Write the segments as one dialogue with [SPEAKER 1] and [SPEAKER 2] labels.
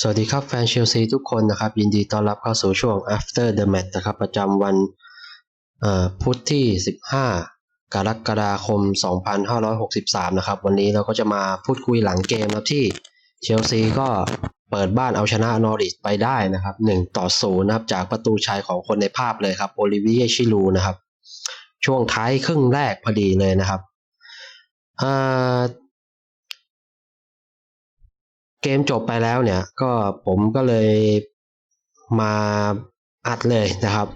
[SPEAKER 1] สวัสดีครับแฟนเชลซีทุกคนนะครับ ยินดีต้อนรับเข้าสู่ช่วง after the match นะครับ ประจำวันพุธที่ 15 กรกฎาคม 2563 นะครับ วันนี้เราก็จะมาพูดคุยหลังเกมนะครับที่เชลซีก็เปิดบ้านเอาชนะนอริสไปได้นะครับ 1 ต่อ 0 นะครับ จากประตูชัยของคนในภาพเลยครับโอลิเวียชิลูนะครับ ช่วงท้ายครึ่งแรกพอดีเลยนะครับ เกมจบไปแล้วเนี่ยก็ผมก็เลยมาอัดเลยนะครับ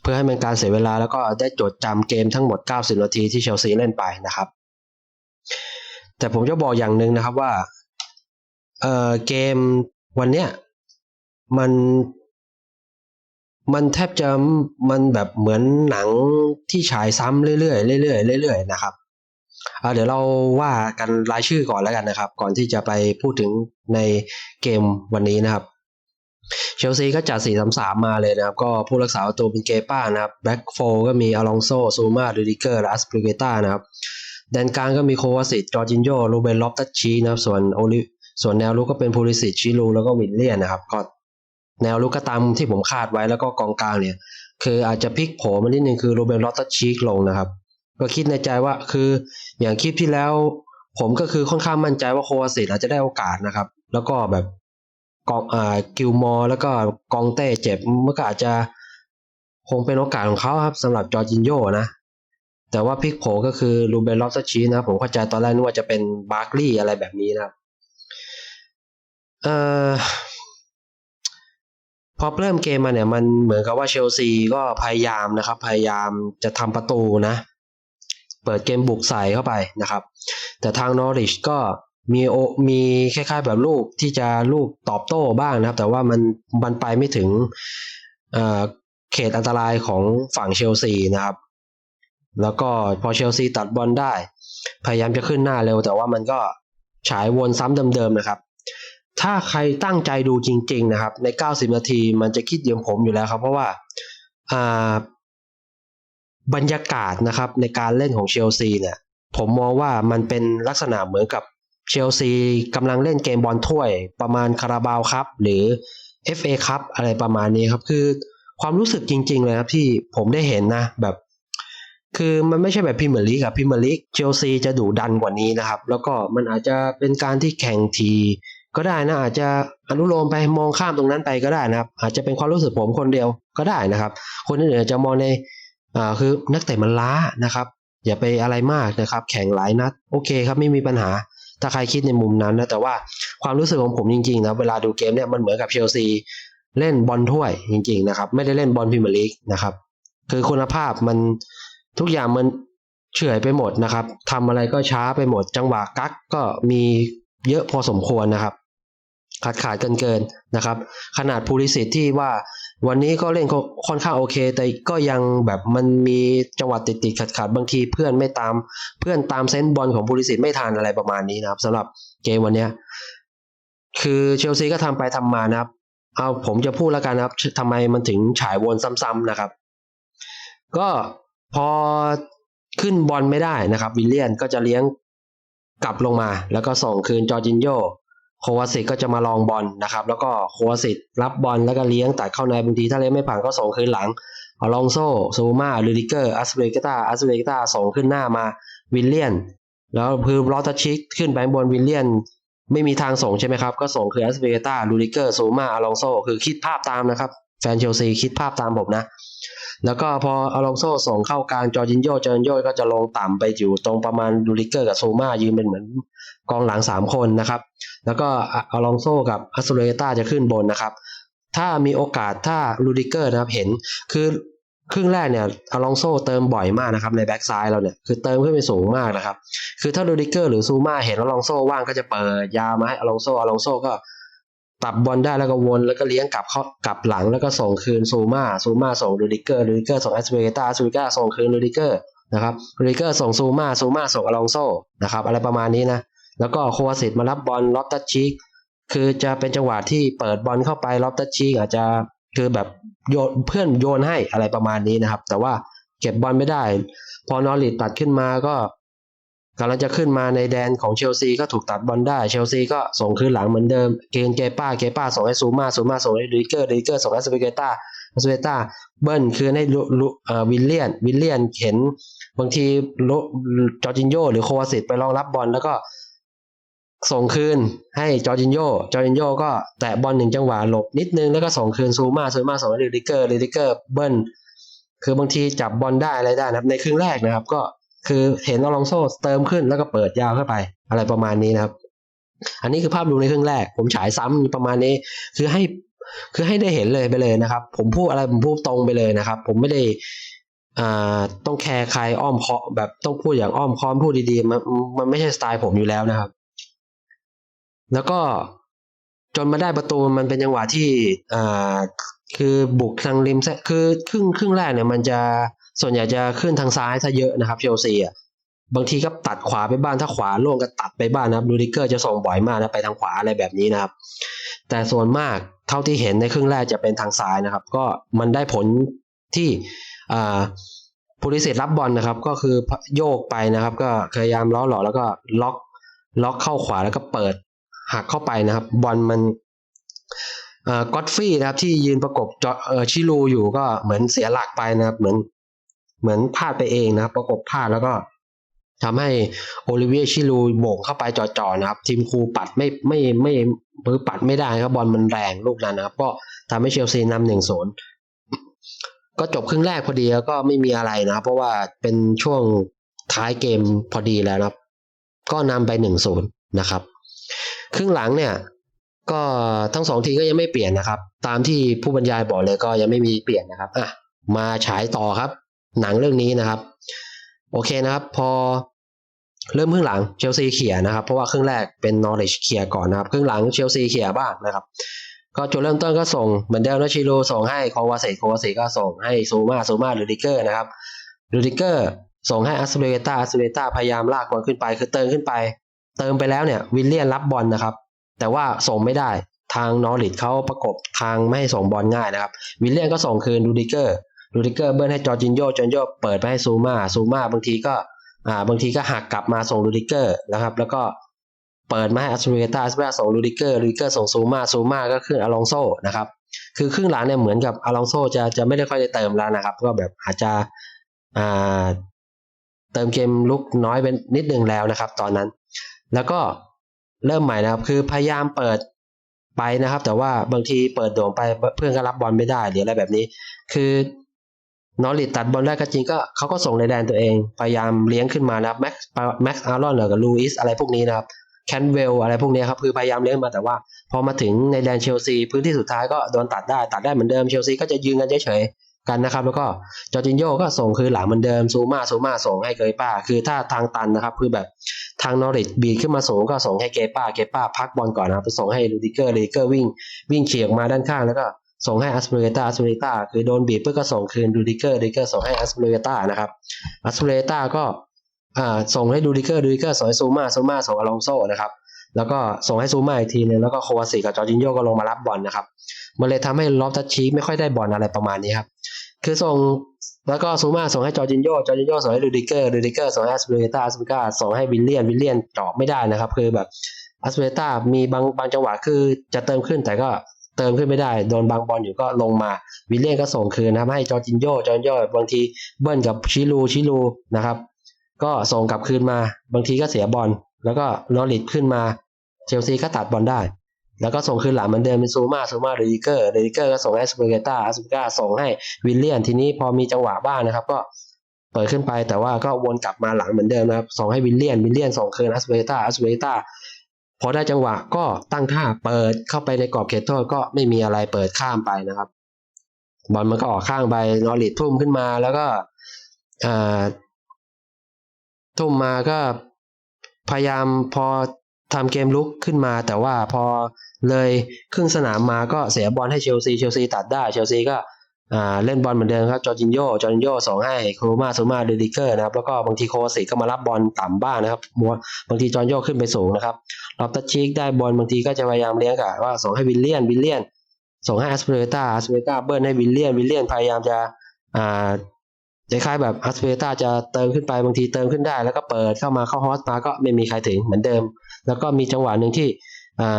[SPEAKER 1] เพื่อให้เป็นการเสียเวลาแล้วก็ได้จดจำเกมทั้งหมด 90 นาทีที่เชลซีเล่นไปนะครับ แต่ผมจะบอกอย่างหนึ่งนะครับว่าเออเกมวันเนี้ยมันมันแทบจะมันแบบเหมือนหนังที่ฉายซ้ำเรื่อยๆเรื่อยๆเรื่อยๆนะครับ เเดี๋ยวเราว่ากันรายชื่อก่อนแล้วกันนะครับ ก่อนที่จะไปพูดถึงในเกมวันนี้นะครับเชลซีก็จัด 4-3-3 มาเลยนะครับ ก็ผู้รักษาประตูเป็นเกป้านะครับแบ็กโฟก็มีอลองโซซูมาดูดิเกอร์และอัสปริเกต้านะครับแดนกลางก็มีโควาสิตจอร์จินโยลูเบนลอฟตัชชีนะครับ ส่วนโอลิส่วนแนวลุกก็เป็นพูลิสิตชิลูแล้วก็วินเลียนนะครับก็แนวลุกก็ตามที่ผมคาดไว้แล้วก็กองกลางเนี่ย คืออาจจะพลิกโผมานิดนึงคือโรเบนลอฟตัชชีลงนะครับ ก็คิดในใจว่าคืออย่างคลิปที่แล้ว ผมก็คือค่อนข้างมั่นใจว่าโควาสิตอาจจะได้โอกาสนะครับ แล้วก็แบบกองอ่ากิลมอร์แล้วก็กองเต้เจ็บมันก็อาจจะคงเป็นโอกาสของเขาครับสำหรับจอร์จินโยนะ แต่ว่าพลิกโผก็คือรูเบนลอฟสชีนะผมเข้าใจตอนแรกนึกว่าจะเป็นบาร์คลีย์อะไรแบบนี้นะครับเอ่อพอเริ่มเกมมาเนี่ยมันเหมือนกับว่าเชลซีก็พยายามนะครับ พยายามจะทำประตูนะ เปิดเกมบุกใส่เข้าไปนะครับ แต่ทางนอริชก็มีโอมีคล้ายๆแบบลูกที่จะลูกตอบโต้บ้างนะครับ แต่ว่ามันมันไปไม่ถึงเอ่อเขตอันตรายของฝั่งเชลซีนะครับ แล้วก็พอเชลซีตัดบอลได้ พยายามจะขึ้นหน้าเร็ว แต่ว่ามันก็ฉายวนซ้ำเดิมๆนะครับ ถ้าใครตั้งใจดูจริง ๆ นะครับ ใน 90 นาทีมันจะคิดเยี่ยมผมอยู่แล้วครับ เพราะว่าอ่า บรรยากาศนะครับในการเล่นของเชลซีเนี่ยผมมองว่ามันเป็นลักษณะเหมือนกับเชลซีกำลังเล่นเกมบอลถ้วยประมาณคาราบาวครับ หรือ FA ครับอะไรประมาณนี้ครับ คือความรู้สึกจริง ๆ เลยครับที่ผมได้เห็นนะแบบ คือมันไม่ใช่แบบพรีเมียร์ลีกอะพรีเมียร์ลีกเชลซีจะดุดันกว่านี้นะครับ แล้วก็มันอาจจะเป็นการที่แข่งทีก็ได้นะอาจจะอนุโลมไปมองข้ามตรงนั้นไปก็ได้นะครับ อาจจะเป็นความรู้สึกผมคนเดียวก็ได้นะครับ คนอื่นอาจจะมองใน อ่าคือนักเตะมันล้านะครับอย่าไปอะไรมากนะครับ แข่งหลายนัด โอเคครับไม่มีปัญหา ถ้าใครคิดในมุมนั้นนะแต่ว่าความรู้สึกของผมจริงๆนะเวลาดูเกมเนี่ยมันเหมือนกับเชลซีเล่นบอลถ้วยจริง ๆ นะครับ ไม่ได้เล่นบอลพรีเมียร์ลีกนะครับคือคุณภาพมันทุกอย่างมันเฉื่อยไปหมดนะครับทำอะไรก็ช้าไปหมด จังหวะกักก็มีเยอะพอสมควรนะครับ ขาดขาดเกินเกินๆนะครับ ขนาดภูริสิทธิ์ที่ว่า วันนี้ก็เล่นค่อนข้างโอเค แต่ก็ยังแบบมันมีจังหวะติดติดขัดขัดๆบางทีเพื่อนไม่ตามเพื่อนตามเซนส์บอลของภูริสิ์ไม่ทันอะไรประมาณนี้นะครับสำหรับเกมวันเนี้ยคือเชลซีก็ทำไปทำมานะครับ เอาผมจะพูดแล้วกันนะครับทำไมมันถึงฉายวนซ้ำๆนะครับ ก็พอขึ้นบอลไม่ได้นะครับ วิลเลียนก็จะเลี้ยงกลับลงมา แล้วก็ส่งคืนจอร์จินโย โควาสิตก็จะมาลองบอลนะครับ แล้วก็โควาสิตรับบอลแล้วก็เลี้ยงตัดเข้าในบางทีถ้าเลี้ยงไม่ผ่านก็ส่งคืนหลังอลองโซซูมาลูดิเกอร์อัสเบรกตาอัสเบรกตาส่งขึ้นหน้ามาวิลเลียน แล้วคือลอตชิกขึ้นไปบนวิลเลียน ไม่มีทางส่งใช่ไหมครับ ก็ส่งคืออัสเบรกตาลูดิเกอร์ซูมาอลองโซคือคิดภาพตามนะครับ แฟนเชลซีคิดภาพตามผมนะ แล้วก็พออลองโซส่งเข้ากลางจอร์จินโยจอร์จินโยก็จะลงต่ำไปอยู่ตรงประมาณลูดิเกอร์กับโซมายืนเป็นเหมือนกองหลังสามคนนะครับ แล้วก็อลองโซกับอัสเรต้าจะขึ้นบนนะครับ ถ้ามีโอกาสถ้าลูดิเกอร์นะครับเห็นคือครึ่งแรกเนี่ยอลองโซเติมบ่อยมากนะครับในแบ็กซ้ายเราเนี่ยคือเติมขึ้นไปสูงมากนะครับ คือถ้าลูดิเกอร์หรือซูมาเห็นอลองโซว่างก็จะเปิดยาวมาให้อลองโซอลองโซก็ตับบอลได้แล้วก็วนแล้วก็เลี้ยงกลับเข้ากลับหลังแล้วก็ส่งคืนซูมาซูมาส่งลูดิเกอร์ลูดิเกอร์ส่งอัสเรต้าอัสเรตาส่งคืนลูดิเกอร์นะครับลูดิเกอร์ส่งซูมาซูมาส่งอลองโซนะครับอะไรประมาณนี้นะ แล้วก็โควาสิตมารับบอลลอฟตัชชิกคือจะเป็นจังหวะที่เปิดบอลเข้าไปลอฟตัชชิกอาจจะคือแบบโยนเพื่อนโยนให้อะไรประมาณนี้นะครับ แต่ว่าเก็บบอลไม่ได้ พอนอริตัดขึ้นมาก็กำลังจะขึ้นมาในแดนของเชลซีก็ถูกตัดบอลได้เชลซีก็ส่งคืนหลังเหมือนเดิม เกนเกป้าเกป้าส่งให้ซูมาซูมาส่งให้ลิเกอร์ลิเกอร์ส่งให้สเปเกต้าสเปเกต้าเบิ้ลคืนให้ลุลุวิลเลียนวิลเลียนเห็นบางทีลุจอร์จินโยหรือโควาสิตไปรองรับบอลแล้วก็ ส่งคืนให้จอร์จินโยจอร์จินโยก็แตะบอลหนึ่งจังหวะหลบนิดนึงแล้วก็ส่งคืนซูมาซูมาส่งให้ลิเกอร์ลิเกอร์เบิ้ลคือบางทีจับบอลได้อะไรได้นะครับ ในครึ่งแรกนะครับ ก็คือเห็นอลองโซเติมขึ้นแล้วก็เปิดยาวเข้าไป อะไรประมาณนี้นะครับ อันนี้คือภาพรวมในครึ่งแรก ผมฉายซ้ำประมาณนี้ คือให้คือให้ได้เห็นเลยไปเลยนะครับ ผมพูดอะไรผมพูดตรงไปเลยนะครับ ผมไม่ได้อ่าต้องแคร์ใครอ้อมเคาะแบบต้องพูดอย่างอ้อมค้อมพูดดีๆมันมันไม่ใช่สไตล์ผมอยู่แล้วนะครับ แล้วก็จนมาได้ประตูมันเป็นจังหวะที่อ่าคือบุกทางริมเส้นคือครึ่งครึ่งแรกเนี่ยมันจะส่วนใหญ่จะขึ้นทางซ้ายซะเยอะนะครับเชลซีอะบางทีก็ตัดขวาไปบ้านถ้าขวาล่วงก็ตัดไปบ้านนะครับลูดิเกอร์จะส่งบ่อยมากนะไปทางขวาอะไรแบบนี้นะครับ แต่ส่วนมากเท่าที่เห็นในครึ่งแรกจะเป็นทางซ้ายนะครับ ก็มันได้ผลที่อ่าผู้ลิสิตรับบอลนะครับ ก็คือโยกไปนะครับ ก็พยายามล้อหล่อแล้วก็ล็อกล็อกเข้าขวาแล้วก็เปิด หักเข้าไปนะครับบอลมันก็อตฟรีนะครับที่ยืนประกบจอเอ่อชิลูอยู่ก็เหมือนเสียหลักไปนะครับ เหมือนเหมือนพลาดไปเองนะครับ ประกบพลาดแล้วก็ทำให้โอลิเวียชิลูโบ่งเข้าไปจ่อๆนะครับ ทีมครูปัดไม่ไม่ไม่มือปัดไม่ได้ครับบอลมันแรงลูกนั้นนะครับก็ทำให้เชลซีนำหนึ่งศูนย์ก็จบครึ่งแรกพอดีแล้วก็ไม่มีอะไรนะครับเพราะว่าเป็นช่วงท้ายเกมพอดีแล้วนะครับ ก็นำไปหนึ่งศูนย์นะครับ ครึ่งหลังเนี่ย ก็ทั้งสองทีก็ยังไม่เปลี่ยนนะครับ ตามที่ผู้บรรยายบอกเลยก็ยังไม่มีเปลี่ยนนะครับอะมาฉายต่อครับ หนังเรื่องนี้นะครับ โอเคนะครับ พอเริ่มครึ่งหลังเชลซีเขี่ยนะครับ เพราะว่าครึ่งแรกเป็นนอริชเขี่ยก่อนนะครับ ครึ่งหลังเชลซีเขี่ยบ้างนะครับ ก็จุดเริ่มต้นก็ส่งเหมือนเดิมนชิโรส่งให้โควาเซโควาเซก็ส่งให้ซูมาซูมาหรือดิเกอร์นะครับลูดิเกอร์ส่งให้อัสเบเตาอัสเบเตาพยายามลากบอลขึ้นไป คือเติมขึ้นไป เติมไปแล้วเนี่ยวิลเลียนรับบอลนะครับ แต่ว่าส่งไม่ได้ทางนอริทเขาประกบทางไม่ให้ส่งบอลง่ายนะครับ วิลเลียนก็ส่งคืนลูดิเกอร์ลูดิเกอร์เบิ้ลให้จอร์จินโยจอร์จินโยเปิดไปให้ซูมาซูมาบางทีก็อ่าบางทีก็หักกลับมาส่งลูดิเกอร์นะครับ แล้วก็เปิดมาให้อัสเบเตาอัสเบเตาส่งลูดิเกอร์ลูดิเกอร์ส่งซูมาซูมาก็ขึ้นอลองโซนะครับคือครึ่งหลังเนี่ยเหมือนกับอลองโซจะจะไม่ได้ค่อยได้เติมแล้วนะครับ ก็แบบอาจจะอ่าเติมเกมลุกน้อยเป็นนิดนึงแล้วนะครับ ตอนนั้น แล้วก็เริ่มใหม่นะครับ คือพยายามเปิดไปนะครับ แต่ว่าบางทีเปิดโด่งไปเพื่อนก็รับบอลไม่ได้หรืออะไรแบบนี้ คือนอริตัดบอลได้ก็จริงก็เขาก็ส่งในแดนตัวเอง พยายามเลี้ยงขึ้นมานะครับแม็กแม็กซ์อารอนหรือกับลูอิสอะไรพวกนี้นะครับแคนเวลอะไรพวกนี้ครับคือพยายามเลี้ยงมาแต่ว่า พอมาถึงในแดนเชลซีพื้นที่สุดท้ายก็โดนตัดได้ตัดได้เหมือนเดิมเชลซีก็จะยืนกันเฉย กันนะครับ แล้วก็จอร์จินโยก็ส่งคือหลังเหมือนเดิมซูมาซูมาส่งให้เกยป้า คือถ้าทางตันนะครับ คือแบบทางนอริทบีขึ้นมาสูงก็ส่งให้เกป้าเกป้าพักบอลก่อนนะครับไปส่งให้ลูดิเกอร์ลูดิเกอร์วิ่งวิ่งเฉียงมาด้านข้างแล้วก็ส่งให้อัสเปเรตาอัสเปเรตาคือโดนบีบเพื่อก็ส่งคืนลูดิเกอร์ลูดิเกอร์ส่งให้อัสเปเรตานะครับอัสเปเรตาก็ส่งให้ลูดิเกอร์ลูดิเกอร์ส่งให้ซูมาซูมาส่งอลองโซนะครับ แล้วก็ส่งให้ซูมาอีกทีนึงแล้วก็โควาสิกับจอร์จินโยก็ลงมารับบอลนะครับ มันเลยทำให้ลอฟตัชชีไม่ค่อยได้บอลอะไรประมาณนี้ครับ คือส่งแล้วก็ซูมาส่งให้จอร์จินโยจอร์จินโยส่งให้ลูดิเกอร์ลูดิเกอร์ส่งให้อัสเปเรตาอัสเปเรตาส่งให้วิลเลียนวิลเลียนเจาะไม่ได้นะครับ คือแบบอัสเปเรตามีบางบางจังหวะคือจะเติมขึ้นแต่ก็เติมขึ้นไม่ได้ โดนบางบอลอยู่ก็ลงมา วิลเลียนก็ส่งคืนนะครับให้จอร์จินโยจอร์จินโยบางทีเบิ้ลกับชิลูชิลูนะครับ ก็ส่งกลับคืนมา บางทีก็เสียบอลแล้วก็นอริทขึ้นมา เชลซีก็ตัดบอลได้ แล้วก็ส่งคืนหลังเหมือนเดิมเป็นซูมาซูมาเรดิเกอร์เรดิเกอร์ก็ส่งให้สเปเกต้าสเปเกต้าส่งให้วิลเลียนทีนี้พอมีจังหวะบ้างนะครับ ก็เปิดขึ้นไปแต่ว่าก็วนกลับมาหลังเหมือนเดิมนะครับส่งให้วิลเลียนวิลเลียนส่งคืนอัสเปเกต้าอัสเปเกต้าพอได้จังหวะก็ตั้งท่าเปิดเข้าไปในกรอบเขตโทษก็ไม่มีอะไรเปิดข้ามไปนะครับ บอลมันก็ออกข้างไปนอริททุ่มขึ้นมาแล้วก็อ่าทุ่มมาก็พยายามพอ ทำเกมลุกขึ้นมา แต่ว่าพอเลยครึ่งสนามมาก็เสียบอลให้เชลซีเชลซีตัดได้เชลซีก็เล่นบอลเหมือนเดิมครับจอร์จินโยจอร์จินโยส่งให้โครมาซูมาเดดิเกอร์นะครับแล้วก็บางทีโคสิก็มารับบอลต่ำบ้างนะครับมัวบางทีจอร์จินโยขึ้นไปสูงนะครับลอฟตัชชีกได้บอลบางทีก็จะพยายามเลี้ยงกะว่าส่งให้วิลเลียนวิลเลียน ส่งให้อัสเปเรตาอัสเปเรตาเบิร์นให้วิลเลียนวิลเลียนพยายามจะอ่าคล้ายๆแบบอัสเปรต้าจะเติมขึ้นไปบางทีเติมขึ้นได้ แล้วก็เปิดเข้ามาเข้าฮอสมาก็ไม่มีใครถึงเหมือนเดิม แล้วก็มีจังหวะหนึ่งที่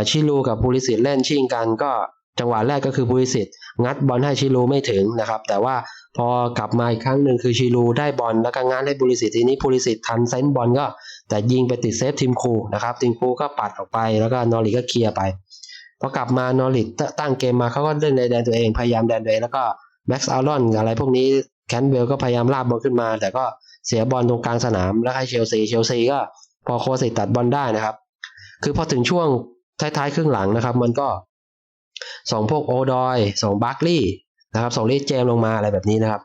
[SPEAKER 1] ชิลูกับพูลิสิตเล่นชิงกันก็จังหวะแรกก็คือพูลิสิตงัดบอลให้ชิลูไม่ถึงนะครับ แต่ว่าพอกลับมาอีกครั้งหนึ่งคือชิลูได้บอลแล้วก็งัดให้พูลิสิตทีนี้พูลิสิตทันเซนบอลก็ แต่ยิงไปติดเซฟทีมคูนะครับทีมคูก็ปัดออกไปแล้วก็นอริก็เคลียร์ไปพอกลับมานอริตตั้งเกมมาเขาก็เล่นในแดนตัวเองพยายามแดนตัวเองแล้วก็แม็กซ์อัลลอนอะไรพวกนี้แคนเบลก็พยายามลากบอลขึ้นมา แต่ก็เสียบอลตรงกลางสนามแล้วให้เชลซีเชลซีก็พอโคสิตัดบอลได้นะครับ คือพอถึงช่วงท้ายๆ ครึ่งหลังนะครับ มันก็ส่งพวกโอดอยส่งบาร์คลี่นะครับส่งลีดเจมลงมาอะไรแบบนี้นะครับ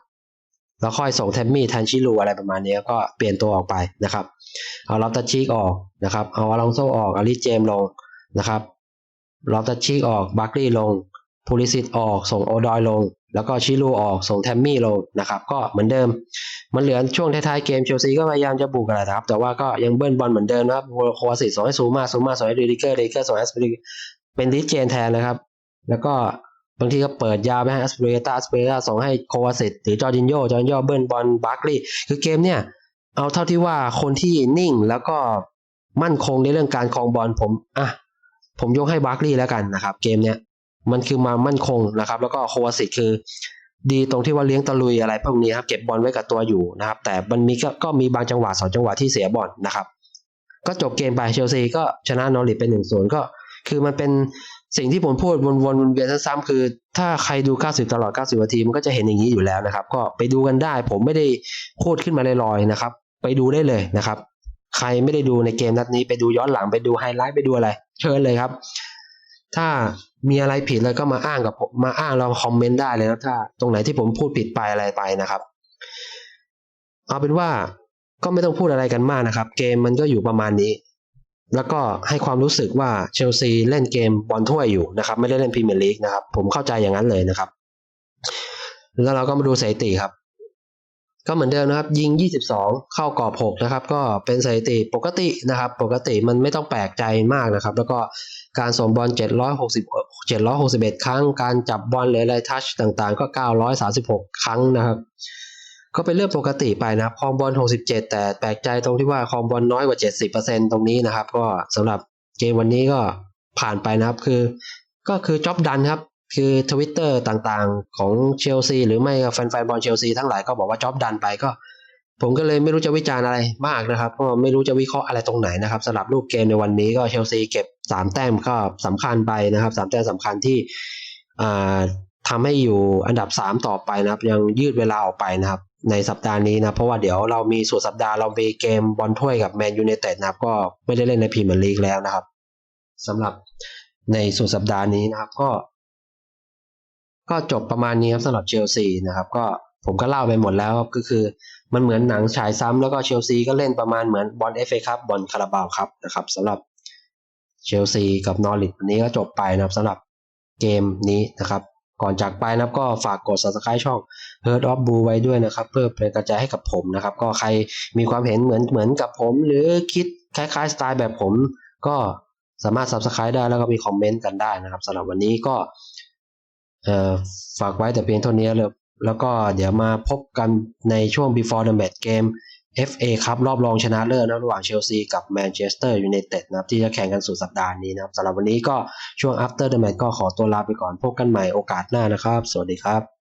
[SPEAKER 1] แล้วค่อยส่งแทมมี่แทนชิลูอะไรประมาณนี้ก็เปลี่ยนตัวออกไปนะครับ เอาลอตตาชชีกออกนะครับ เอาอลองโซออกอาริเจมลงนะครับลอตตาชชีกออกบาร์คลี่ลง พูลิสิตออกส่งโอดอยลง แล้วก็ชิลูออกส่งแทมมี่ลงนะครับก็เหมือนเดิม มันเหลือช่วงท้ายๆเกมเชลซีก็พยายามจะบุกกันแหละครับ แต่ว่าก็ยังเบิ้ลบอลเหมือนเดิมนะครับโควาสิตส่งให้ซูมาซูมาส่งให้เดริเกอร์เดริเกอร์ส่งให้สเปริเป็นลิเจนแทนนะครับ แล้วก็บางทีก็เปิดยาวไปให้อัสเปรตาอัสเปรตาส่งให้โควาสิตหรือจอร์จินโยจอร์จินโยเบิ้ลบอลบาร์กลีย์คือเกมเนี่ยเอาเท่าที่ว่าคนที่นิ่งแล้วก็มั่นคงในเรื่องการครองบอลผมอะผมยกให้บาร์กลีย์แล้วกันนะครับ เกมเนี้ย มันคือมามั่นคงนะครับ แล้วก็โควาสิตคือ ดีตรงที่ว่าเลี้ยงตะลุยอะไรพวกนี้ครับเก็บบอลไว้กับตัวอยู่นะครับ แต่มันมีก็ก็มีบางจังหวะสองจังหวะที่เสียบอลนะครับ ก็จบเกมไปเชลซีก็ชนะนอริทเป็นหนึ่งศูนย์ก็คือมันเป็นสิ่งที่ผมพูดวนๆวนเวียนซ้ำๆคือ ถ้าใครดู 90 ตลอด 90 นาที มันก็จะเห็นอย่างนี้อยู่แล้วนะครับ ก็ไปดูกันได้ ผมไม่ได้พูดขึ้นมาลอยๆนะครับ ไปดูได้เลยนะครับ ใครไม่ได้ดูในเกมนัดนี้ไปดูย้อนหลังไปดูไฮไลท์ไปดูอะไร เชิญเลยครับ ถ้ามีอะไรผิดเลยก็มาอ้างกับมมาอ้างเราคอมเมนต์ได้เลยนะถ้า ตรงไหนที่ผมพูดผิดไปอะไรไปนะครับ เอาเป็นว่าก็ไม่ต้องพูดอะไรกันมากนะครับ เกมมันก็อยู่ประมาณนี้ แล้วก็ให้ความรู้สึกว่าเชลซีเล่นเกมบอลถ้วยอยู่นะครับ ไม่ได้เล่นพรีเมียร์ลีกนะครับ ผมเข้าใจอย่างนั้นเลยนะครับ แล้วเราก็มาดูสถิติครับ ก็เหมือนเดิมนะครับยิง 22 เข้ากรอบ6นะครับก็เป็นสถิติปกตินะครับ ปกติมันไม่ต้องแปลกใจมากนะครับ แล้วก็การส่งบอล 760 761 ครั้ง การจับบอลหรืออะไรทัชต่างๆ ก็ 936 ครั้งนะครับ ก็เป็นเรื่องปกติไปนะครับคองบอล 67 แต่แปลกใจตรงที่ว่าครองบอลน้อยกว่า 70%ตรงนี้นะครับ ก็สำหรับเกมวันนี้ก็ผ่านไปนะครับคือ ก็คือจ็อบดันครับ คือทวิตเตอร์ต่างๆ ของเชลซีหรือไม่ก็แฟนๆบอลเชลซีทั้งหลายก็บอกว่าจ็อบดันไปก็ ผมก็เลยไม่รู้จะวิจารณ์อะไรมากนะครับก็ไม่รู้จะวิเคราะห์อะไรตรงไหนนะครับสำหรับรูปเกมในวันนี้ก็เชลซีเก็บ 3 แต้มก็สำคัญไปนะครับ3แต้มสำคัญที่อ่าทำให้อยู่อันดับ 3 ต่อไปนะครับ ยังยืดเวลาออกไปนะครับในสัปดาห์นี้นะ เพราะว่าเดี๋ยวเรามีสุดสัปดาห์เรามีเกมบอลถ้วยกับแมนยู i นเต็ดนะครับ ก็ไม่ได้เล่นในพรีเมียร์ลีกแล้วนะครับสำหรับในสุดสัปดาห์นี้นะครับ ก็ ก็จบประมาณนี้ครับสำหรับเชลซีนะครับก็ผมก็เล่าไปหมดแล้วก็คือ มันเหมือนหนังฉายซ้ำแล้วก็เชลซีก็เล่นประมาณเหมือนบอลเอฟเอครับบอลคาราบาวครับนะครับสำหรับเชลซีกับนอริทวันนี้ก็จบไปนะครับสำหรับเกมนี้นะครับก่อนจากไปนะครับก็ฝากกด subscribe ช่อง Heard of Blue ไว้ด้วยนะครับ เพื่อเป็นกระจายให้กับผมนะครับ ก็ใครมีความเห็นเหมือนเหมือนกับผม หรือคิดคล้ายๆสไตล์แบบผม ก็สามารถ subscribe ได้แล้วก็มีคอมเมนต์กันได้นะครับสำหรับวันนี้ก็ ฝากไว้แต่เพียงเท่านี้เลยแล้วก็เดี๋ยวมาพบกันในช่วง before the match เกม FA ครับรอบรองชนะเลิศนะระหว่างเชลซีกับแมนเชสเตอร์ยูไนเต็ดนะครับที่จะแข่งกันสุดสัปดาห์นี้นะครับสำหรับวันนี้ก็ช่วง after the match ก็ขอตัวลาไปก่อนพบกันใหม่โอกาสหน้านะครับ สวัสดีครับ